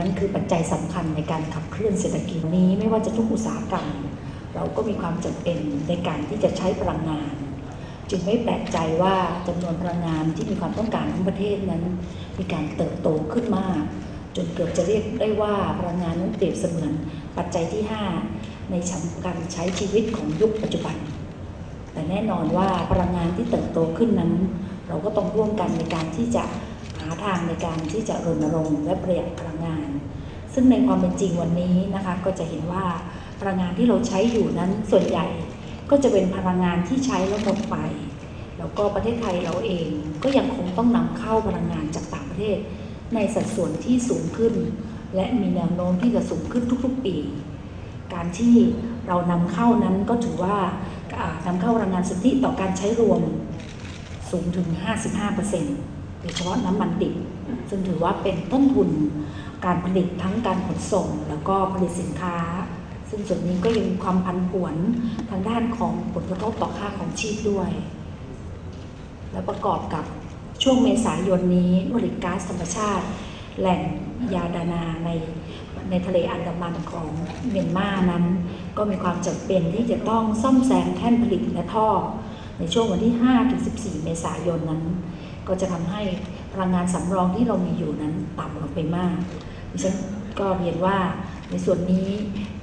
นั้นคือปัจจัยสำคัญในการขับเคลื่อนเศรษฐกิจนี้ ไม่ว่าจะทุกอุตสาหกรรม เราก็มีความจำเป็นในการที่จะใช้พลังงาน จึงไม่แปลกใจว่าจำนวนพลังงานที่มีความต้องการของประเทศนั้น มีการเติบโตขึ้นมาก จนเกือบจะเรียกได้ว่าพลังงานนั้นเปรียบเสมือนปัจจัยที่ 5 ในชั้นการใช้ชีวิตของยุคปัจจุบัน แต่แน่นอนว่าพลังงานที่เติบโตขึ้นนั้น เราก็ต้องร่วมกันในการที่จะ หาทางในการที่จะรณรงค์และประหยัดพลังงาน ซึ่งในความเป็นจริงวันนี้นะคะก็จะเห็นว่าพลังงานที่เราใช้อยู่นั้นส่วนใหญ่ก็จะเป็นพลังงานที่ใช้แล้วหมดไป แล้วก็ประเทศไทยเราเองก็ยังคงต้องนำเข้าพลังงานจากต่างประเทศ ในสัดส่วนที่สูงขึ้น และมีแนวโน้มที่จะสูงขึ้นทุกๆปี การที่เรานำเข้านั้นก็ถือว่าอ่านำเข้าพลังงานสุทธิต่อการใช้รวมสูงถึง 55% โดยเฉพาะน้ำมันดิบซึ่งถือว่าเป็นต้นทุนการผลิตทั้งการขนส่ง แล้วก็ผลิตสินค้า ซึ่งส่วนนี้ก็ยังมีความพันผวนทางด้านของผลกระทบต่อค่าของชีพด้วย และประกอบกับช่วงเมษายนนี้ผลิตก๊าซธรรมชาติ แหล่งยาดานาในในทะเลอันดามันของเมียนมานั้น ก็มีความจำเป็นที่จะต้องซ่อมแซมแท่นผลิตและท่อ ในช่วงวันที่ 5-14 เมษายนนั้น ก็จะทำให้พลังงานสำรองที่เรามีอยู่นั้นต่ำลงไปมากดิฉันก็เรียนว่าในส่วนนี้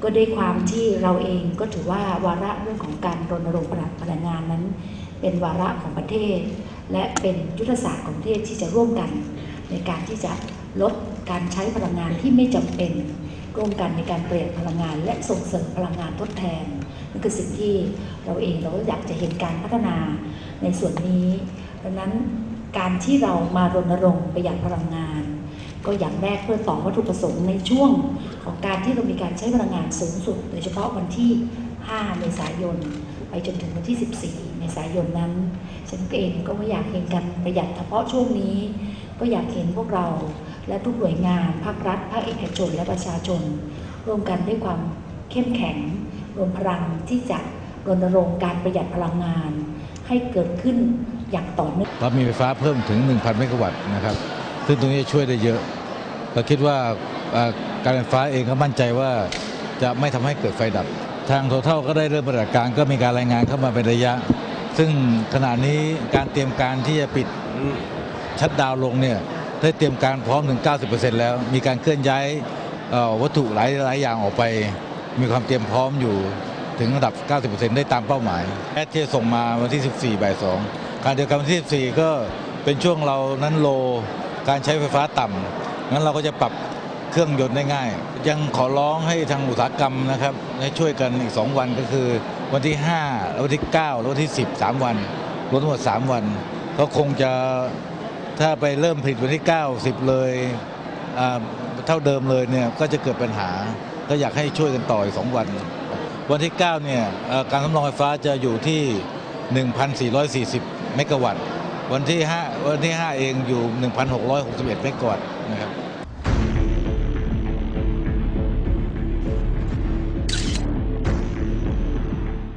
ก็ด้วยความที่เราเองก็ถือว่าวาระเรื่องของการรณรงค์ประหยัดพลังงานนั้น เป็นวาระของประเทศ และเป็นยุทธศาสตร์ของประเทศที่จะร่วมกัน ในการที่จะลดการใช้พลังงานที่ไม่จำเป็นร่วมกันในการเประหยัดพลังงาน และส่งเสริมพลังงานทดแทนนั่นคือสิ่งที่เราเองเราก็อยากจะเห็นการพัฒนาในส่วนนี้ดังนั้น การที่เรามารณรงค์ประหยัดพลังงาน ก็อย่างแรกเพื่อต่อวัตถุประสงค์ในช่วงของการที่เรามีการใช้พลังงานสูงสุด โดยเฉพาะวันที่ 5 เมษายน ไปจนถึงวันที่ 14 เมษายนนั้น ฉันเองก็ไม่อยากเห็นการประหยัดเฉพาะช่วงนี้ ก็อยากเห็นพวกเราและทุกหน่วยงาน ภาครัฐ ภาคเอกชน และประชาชน ร่วมกันด้วยความเข้มแข็ง รวมพลังที่จะรณรงค์การประหยัดพลังงาน ให้เกิดขึ้น อย่างต่อเนื่องเรามีไฟฟ้าเพิ่มถึง 1,000 เมกะวัตต์นะครับ ซึ่งตรงนี้ช่วยได้เยอะเราคิดว่าการไฟฟ้าเองก็มั่นใจว่าจะไม่ทำให้เกิดไฟดับ ทางโทเทลก็ได้เริ่มปฏิบัติการก็มีการรายงานเข้ามาเป็นระยะ ซึ่งขณะนี้การเตรียมการที่จะปิดชัดดาวลงเนี่ยได้เตรียมการพร้อมถึง 90%แล้ว มีการเคลื่อนย้ายวัตถุหลายหลายอย่างออกไป มีความเตรียมพร้อมอยู่ถึงระดับ 90%ได้ตามเป้าหมายแอดที่ส่งมาวันที่ 14บ่าย2 การเดียวกันวันที่ 14 ก็เป็นช่วงเรานั้นโลการใช้ไฟฟ้าต่ำงั้นเราก็จะปรับเครื่องยนต์ได้ง่าย ยังขอร้องให้ทางอุตสาหกรรมนะครับให้ช่วยกันอีก 2 วันก็คือ วันที่5แล้ววันที่ 9 แล้ววันที่ 10 3 วันรวมทั้งหมด 3 วัน ก็คงจะถ้าไปเริ่มผลิตวันที่ 9 10 เลยเท่าเดิมเลยเนี่ยก็จะเกิดปัญหา ก็อยากให้ช่วยกันต่ออีก 2 วัน วันที่ 9 เนี่ยการสำรองไฟฟ้าจะอยู่ที่ 1,440 เมกะวัตต์ วันที่ 5 วันที่ 5 เองอยู่ 1,661 เมกะวัตต์นะครับ